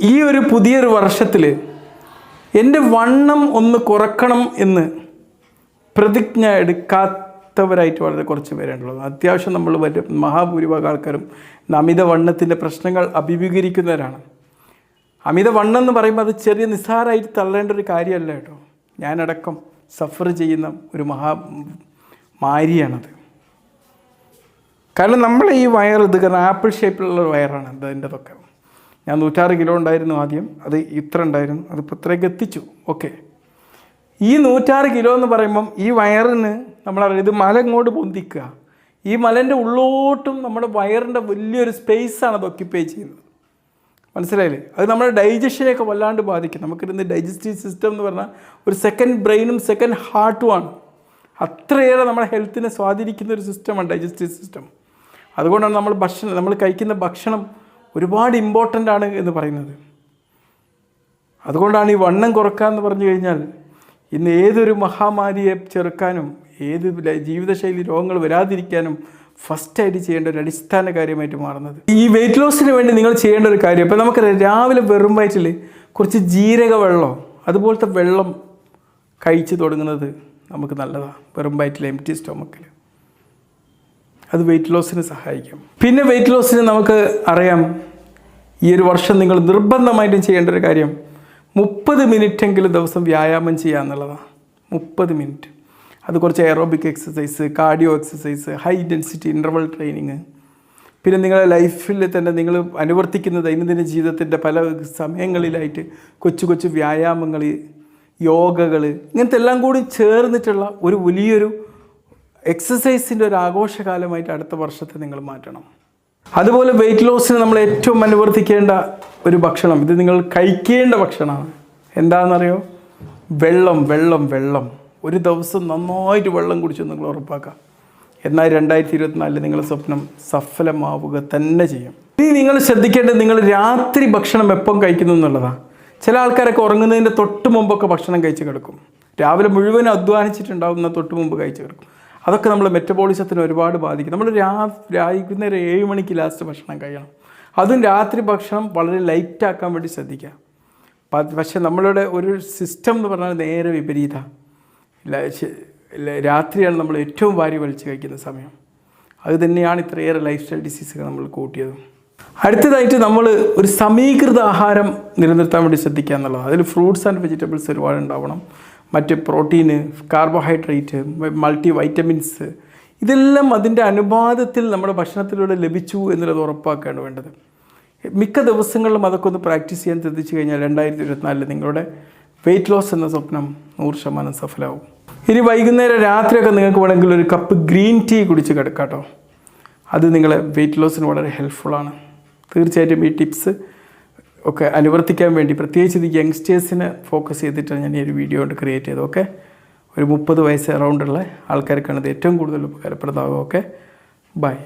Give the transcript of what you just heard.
ഈ ഒരു പുതിയൊരു വർഷത്തിൽ എന്റെ വണ്ണം ഒന്ന് കുറക്കണം എന്ന് പ്രതിജ്ഞ എടുക്കാത്തവരായിട്ട് വളരെ കുറച്ച് പേരുണ്ടല്ലോ അത്യാവശ്യം നമ്മൾ വലിയ മഹാഭൂരിഭാഗം ആൾക്കാരും അമിത വണ്ണത്തിന്റെ പ്രശ്നങ്ങൾ അഭിമുഖീകരിക്കുന്നവരാണ്. അമിത വണ്ണം എന്ന് പറയുമ്പോൾ അത് ചെറിയ നിസ്സാരമായിട്ട് തള്ളേണ്ട ഒരു കാര്യമല്ല കേട്ടോ. ഞാനടക്കം സഫർ ചെയ്യുന്ന ഒരു മഹാ മാരിയാണത്. കാരണം നമ്മളെ ഈ വയർ ഇത് കാരണം ആപ്പിൾ ഷേപ്പിലുള്ള വയറാണ് എന്താ അതിന്റെതൊക്കെ. ഞാൻ നൂറ്റാറ് കിലോ ഉണ്ടായിരുന്നു ആദ്യം. അത് ഇത്ര ഉണ്ടായിരുന്നു. അതിപ്പോൾ ഇത്രയൊക്കെ എത്തിച്ചു. ഓക്കെ ഈ നൂറ്റാറ് കിലോ എന്ന് പറയുമ്പം ഈ വയറിന് നമ്മളറിയാം ഇത് മല ഇങ്ങോട്ട് പൊന്തിക്കുക. ഈ മലന്റെ ഉള്ളോട്ടും നമ്മുടെ വയറിന്റെ വലിയൊരു സ്പേസാണ് അത് ഒക്യുപ്പൈ ചെയ്യുന്നത്. മനസ്സിലായില്ലേ? അത് നമ്മുടെ ഡൈജഷനെയൊക്കെ വല്ലാണ്ട് ബാധിക്കും. നമുക്കിരുന്ന് ഡൈജസ്റ്റീവ് സിസ്റ്റം എന്ന് പറഞ്ഞാൽ ഒരു സെക്കൻഡ് ബ്രെയിനും സെക്കൻഡ് ഹാർട്ടുമാണ് അത്രയേറെ നമ്മുടെ ഹെൽത്തിനെ സ്വാധീനിക്കുന്ന ഒരു സിസ്റ്റമാണ് ഡൈജസ്റ്റീവ് സിസ്റ്റം അതുകൊണ്ടാണ് നമ്മൾ ഭക്ഷണം നമ്മൾ കഴിക്കുന്ന ഭക്ഷണം ഒരുപാട് ഇമ്പോർട്ടന്റ് ആണ് എന്ന് പറയുന്നത്. അതുകൊണ്ടാണ് ഈ വണ്ണം കുറക്കുക എന്ന് പറഞ്ഞു കഴിഞ്ഞാൽ ഇന്ന് ഏതൊരു മഹാമാരിയെ ചെറുക്കാനും ഏത് ജീവിതശൈലി രോഗങ്ങൾ വരാതിരിക്കാനും ഫസ്റ്റായിട്ട് ചെയ്യേണ്ട ഒരു അടിസ്ഥാന കാര്യമായിട്ട് മാറുന്നത്. ഈ വെയിറ്റ് ലോസിന് വേണ്ടി നിങ്ങൾ ചെയ്യേണ്ട ഒരു കാര്യം ഇപ്പം നമുക്ക് രാവിലെ വെറും വയറ്റിൽ കുറച്ച് ജീരക വെള്ളം അതുപോലത്തെ വെള്ളം കഴിച്ച് തുടങ്ങുന്നത് നമുക്ക് നല്ലതാണ് വെറും വയറ്റിൽ എം ടി സ്റ്റൊമക്കിൽ അത് വെയിറ്റ് ലോസിന് സഹായിക്കും. പിന്നെ വെയിറ്റ് ലോസിന് നമുക്ക് അറിയാം. ഈ ഒരു വർഷം നിങ്ങൾ നിർബന്ധമായിട്ടും ചെയ്യേണ്ട ഒരു കാര്യം മുപ്പത് മിനിറ്റെങ്കിലും ദിവസം വ്യായാമം ചെയ്യുക എന്നുള്ളതാണ്. മുപ്പത് മിനിറ്റ്. അത് കുറച്ച് aerobic exercise cardio exercise high intensity interval training പിന്നെ നിങ്ങളുടെ ലൈഫിൽ തന്നെ നിങ്ങൾ അനുവർത്തിക്കുന്ന ദൈനംദിന ജീവിതത്തിന്റെ പല സമയങ്ങളിലായിട്ട് കൊച്ചു കൊച്ചു വ്യായാമങ്ങൾ യോഗകൾ ഇങ്ങനത്തെ എല്ലാം കൂടി ചേർന്നിട്ടുള്ള ഒരു വലിയൊരു എക്സസൈസിന്റെ ഒരു ആഘോഷകാലമായിട്ട് അടുത്ത വർഷത്തെ നിങ്ങൾ മാറ്റണം. അതുപോലെ വെയിറ്റ് ലോസിന് നമ്മൾ ഏറ്റവും അനുവർത്തിക്കേണ്ട ഒരു ഭക്ഷണം ഇത് നിങ്ങൾ കഴിക്കേണ്ട ഭക്ഷണമാണ്. എന്താണെന്നറിയോ? വെള്ളം വെള്ളം വെള്ളം. ഒരു ദിവസം നന്നായിട്ട് വെള്ളം കുടിച്ചു നിങ്ങൾ ഉറപ്പാക്കാം. എന്നാൽ രണ്ടായിരത്തി ഇരുപത്തിനാലിൽ നിങ്ങളുടെ സ്വപ്നം സഫലമാവുക തന്നെ ചെയ്യും. ഇനി നിങ്ങൾ ശ്രദ്ധിക്കേണ്ടത് നിങ്ങൾ രാത്രി ഭക്ഷണം എപ്പം കഴിക്കുന്നു എന്നുള്ളതാണ് ചില ആൾക്കാരൊക്കെ ഉറങ്ങുന്നതിന്റെ തൊട്ട് മുമ്പൊക്കെ ഭക്ഷണം കഴിച്ച് കിടക്കും. രാവിലെ മുഴുവൻ അധ്വാനിച്ചിട്ടുണ്ടാകുന്ന തൊട്ട് മുമ്പ് കഴിച്ച് കിടക്കും. അതൊക്കെ നമ്മൾ മെറ്റബോളിസത്തിന് ഒരുപാട് ബാധിക്കും. നമ്മൾ രാ വൈകുന്നേരം ഏഴ് മണിക്ക് ലാസ്റ്റ് ഭക്ഷണം കഴിയണം. അതും രാത്രി ഭക്ഷണം വളരെ ലൈറ്റാക്കാൻ വേണ്ടി ശ്രദ്ധിക്കുക. പക്ഷേ നമ്മളുടെ ഒരു സിസ്റ്റം എന്ന് പറഞ്ഞാൽ നേരെ വിപരീത. രാത്രിയാണ് നമ്മൾ ഏറ്റവും വാരി വലിച്ച് കഴിക്കുന്ന സമയം. അത് തന്നെയാണ് ഇത്രയേറെ ലൈഫ് സ്റ്റൈൽ ഡിസീസുകൾ നമ്മൾ കൂട്ടിയത്. അടുത്തതായിട്ട് നമ്മൾ ഒരു സമീകൃത ആഹാരം നിലനിർത്താൻ വേണ്ടി ശ്രദ്ധിക്കുക എന്നുള്ളത്. അതിൽ ഫ്രൂട്ട്സ് ആൻഡ് വെജിറ്റബിൾസ് ഒരുപാട് ഉണ്ടാവണം. മറ്റ് പ്രോട്ടീന് കാർബോഹൈഡ്രേറ്റ് മൾട്ടി വൈറ്റമിൻസ് ഇതെല്ലാം അതിന്റെ അനുപാതത്തിൽ നമ്മുടെ ഭക്ഷണത്തിലൂടെ ലഭിച്ചു എന്നുള്ളത് ഉറപ്പാക്കുകയാണ് വേണ്ടത്. മിക്ക ദിവസങ്ങളിലും അതൊക്കെ ഒന്ന് പ്രാക്ടീസ് ചെയ്യാൻ ശ്രദ്ധിച്ചു കഴിഞ്ഞാൽ രണ്ടായിരത്തി ഇരുപത്തിനാലിൽ നിങ്ങളുടെ വെയിറ്റ് ലോസ് എന്ന സ്വപ്നം നൂറ് ശതമാനം സഫലമാവും. ഇനി വൈകുന്നേരം രാത്രിയൊക്കെ നിങ്ങൾക്ക് വേണമെങ്കിൽ ഒരു കപ്പ് ഗ്രീൻ ടീ കുടിച്ച് കിടക്കാം കേട്ടോ. അത് നിങ്ങളെ വെയിറ്റ് ലോസിന് വളരെ ഹെൽപ്ഫുള്ളാണ് തീർച്ചയായിട്ടും ഈ ടിപ്സ് ഒക്കെ അനുവർത്തിക്കാൻ വേണ്ടി പ്രത്യേകിച്ച് ഇത് യങ്സ്റ്റേഴ്സിനെ ഫോക്കസ് ചെയ്തിട്ടാണ് ഞാൻ ഈ ഒരു വീഡിയോ കൊണ്ട് ക്രിയേറ്റ് ചെയ്തത് ഓക്കെ ഒരു മുപ്പത് വയസ്സ് അറൗണ്ടുള്ള ആൾക്കാർക്കാണ് ഇത് ഏറ്റവും കൂടുതൽ ഉപകാരപ്രദമാകും ഓക്കെ ബൈ